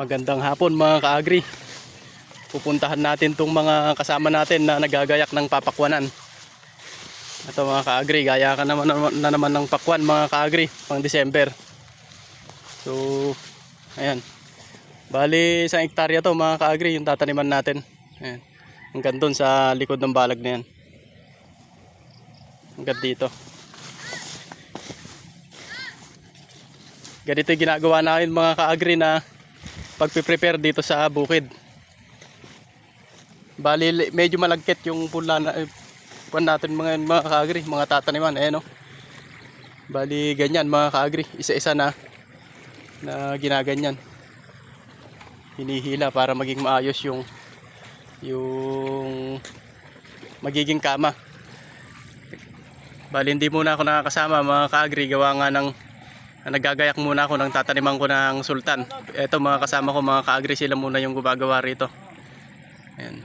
Magandang hapon mga kaagri. Pupuntahan natin tong mga kasama natin na nagagayak ng papakwanan. Ito mga kaagri, gaya ka naman na naman ng pakwan mga kaagri, pang December. So, ayan. Bali, isang hektarya to mga kaagri, yung tataniman natin. Ayan. Hanggang doon sa likod ng balag na yan. Hanggang dito. Ganito yung ginagawa namin mga kaagri na pagpiprepare dito sa bukid. Bali, li- medyo malagkit yung pula na, eh, natin mga, mga kaagri, mga tataniman. Ayan o. Bali, ganyan mga kaagri. Isa-isa na na ginaganyan. Hinihila para maging maayos yung yung magiging kama. Bali, hindi muna ako nakakasama mga kaagri. Gawa nga ng nagagayak muna ako ng tataniman ko ng sultan. Ito mga kasama ko, mga kaagri sila muna yung gumagawa rito. Ayan.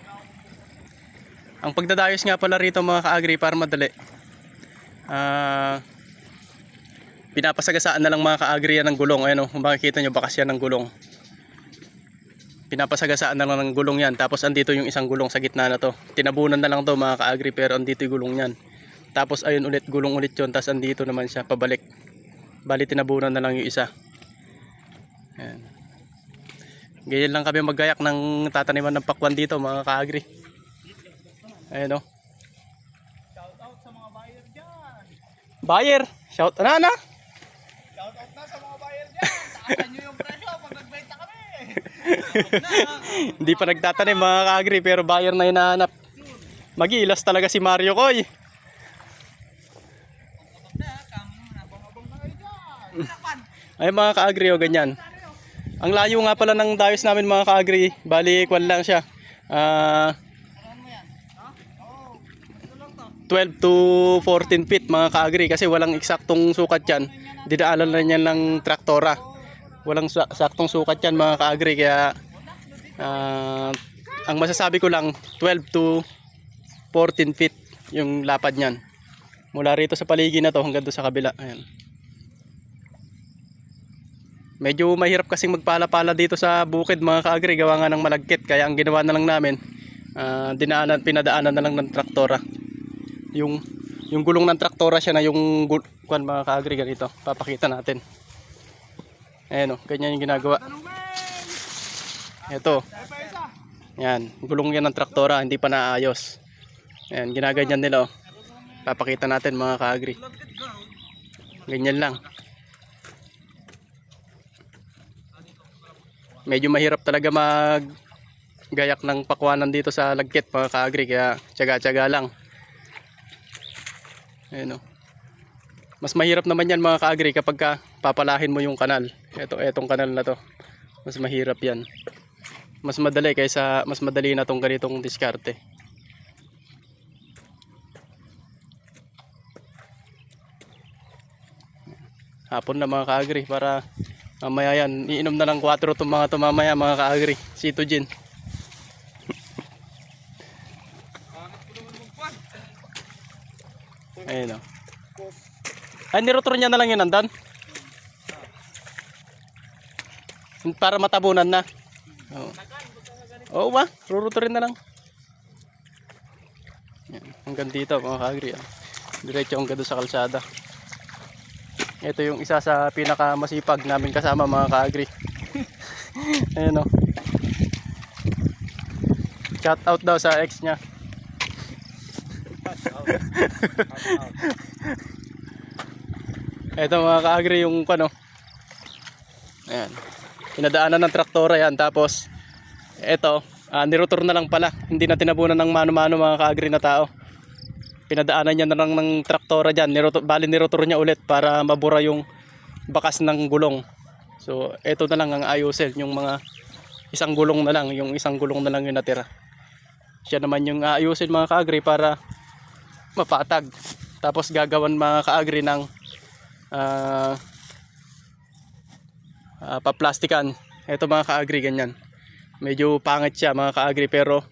Ang pagdadayos nga pala rito mga kaagri para madali. Ah, pinapasagasaan na lang mga kaagri yan ng gulong. Ayan o, kung makikita nyo bakas yan ng gulong. Pinapasagasaan na lang ng gulong yan. Tapos andito yung isang gulong sa gitna na to. Tinabunan na lang to mga kaagri pero andito yung gulong yan. Tapos ayun ulit, gulong ulit yun. Tapos andito naman siya, pabalik. Bali tinabunan na lang yung isa. Ayan. Ganyan lang kami maggayak ng tataniman ng pakwan dito mga kaagri. Ayan o. Shoutout sa mga buyer dyan. Buyer! Shout na na! Shoutout na sa mga buyer dyan. Taasan nyo yung presyo pag nagbenta kami. Hindi pa nagtatanim mga kaagri pero buyer na hinahanap. Magilas talaga si Mario Koy. Na, kamo na, bangabang na kayo dyan. Takpan. Ay mga kaagri o ganyan. Ang layo nga pala ng dayos namin mga kaagri. Bali, kwan lang siya. Ah, to. 12 to 14 feet mga kaagri kasi walang eksaktong sukat yan. Didaalan na yan ng traktora. Walang sa- saktong sukat yan mga kaagri kaya ah, ang masasabi ko lang 12 to 14 feet yung lapad niyan. Mula rito sa paligid na to hanggang doon sa kabila. Ayan. Medyo mahirap kasing magpala-pala dito sa bukid mga kaagri. Gawa nga ng malagkit kaya ang ginawa na lang namin ah, dinaanan pinadaanan na lang ng traktora. Yung yung gulong ng traktora siya na yung kuan mga kaagri ganito. Papakita natin. Ayan o ganyan yung ginagawa. Ito. Yan gulong yan ng traktora hindi pa naayos. Ayan ginaganyan nila o papakita natin mga kaagri. Oh. ganyan lang medyo mahirap talaga mag gayak ng pakwanan dito sa lagkit mga kaagri kaya tsaga-tsaga lang Ayan o. Mas mahirap naman yan mga kaagri kapag ka papalahin mo yung kanal. Ito, etong kanal na to. Mas mahirap yan. Mas madali kaysa mas madali na tong ganitong diskarte. Hapon na mga kaagri para mamaya yan. Iinom na lang 4 itong mga to mamaya mga kaagri. Sito gin. Ayun o. Ay, nirotor niya na lang yun nandan. Para matabunan na. Oo. Oo ba? Rurutorin na lang. Yan. Hanggang dito mga kaagri. ah. Diretso hanggang doon sa kalsada. Ito yung isa sa pinakamasipag namin kasama mga kaagri. Ayun o. Shout out daw sa ex niya. Ito mga kaagri yung ano. Ayan. Pinadaanan ng traktora yan. Tapos, ito, ah, nirotor na lang pala. Hindi na tinabunan ng mano-mano mga kaagri na tao. Pinadaanan niya na lang ng traktora dyan. Nirotor, bali nirotor niya ulit para mabura yung bakas ng gulong. So, ito na lang ang ayusin. Yung mga isang gulong na lang. Yung isang gulong na lang yung natira. Siya naman yung ayusin mga kaagri para mapatag. Tapos gagawan mga kaagri ng ah ah, paplastikan. Ito mga kaagri ganyan. Medyo pangit siya mga kaagri pero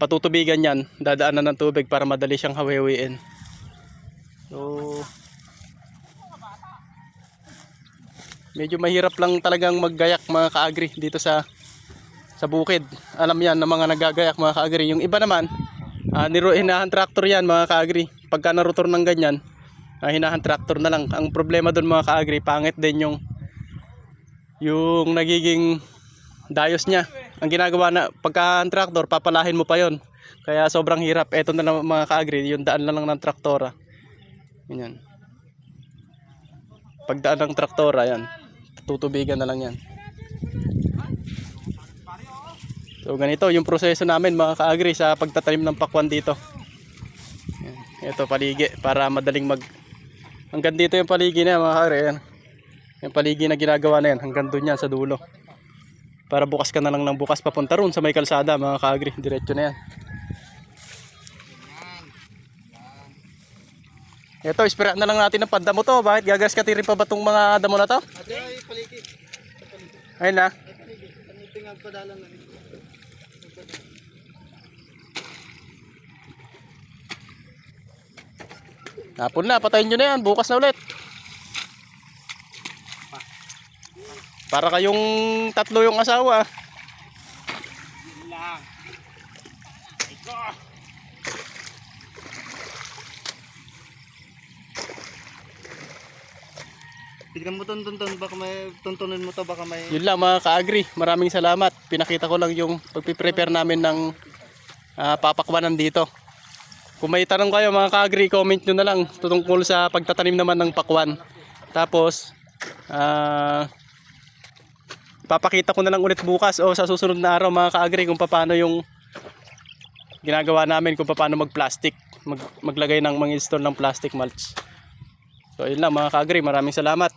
patutubigan yan. Dadaanan ng tubig para madali siyang hawiwiin. So Medyo mahirap lang talagang maggayak mga kaagri dito sa sa bukid. Alam yan ng mga nagagayak mga kaagri. Yung iba naman, uh, niro hinahan tractor yan mga kaagri. Pagka narotor ng ganyan, uh, hinahan tractor na lang. Ang problema doon mga kaagri, pangit din yung yung nagiging dayos niya. Ang ginagawa na pagka tractor, papalahin mo pa yon. Kaya sobrang hirap. Eto na lang mga kaagri, yung daan na lang ng traktora. Ganyan. Pagdaan ng traktora, yan. Tutubigan na lang yan. So ganito yung proseso namin mga kaagri sa pagtatanim ng pakwan dito. Yan. Ito paligi para madaling mag Hanggang dito yung paligi na yan, mga kaagri. Yan. Yung paligi na ginagawa na yan hanggang doon yan sa dulo. Para bukas ka na lang ng bukas papunta ron sa may kalsada mga kaagri. Diretso na yan. Ito, ispira na lang natin ng pandamo to. Bakit gagas ka tirin pa ba tong mga damo na to? Ay paliki. Ayun na. Kaniting ang padalan na nito. Hapon na, patayin nyo na yan. Bukas na ulit. Para kayong tatlo yung asawa. Tignan mo ton ton ton baka may tuntunin mo to baka may Yun lang mga ka-agri. Maraming salamat. Pinakita ko lang yung pagpiprepare namin ng ah, papakwanan dito. Kung may tanong kayo mga ka-agri, comment nyo na lang tutungkol sa pagtatanim naman ng pakwan. Tapos, ah, papakita ko na lang ulit bukas o sa susunod na araw mga ka-agri kung paano yung ginagawa namin kung paano mag-plastic. Mag maglagay ng mga install ng plastic mulch. So yun lang mga ka-agri. Maraming salamat.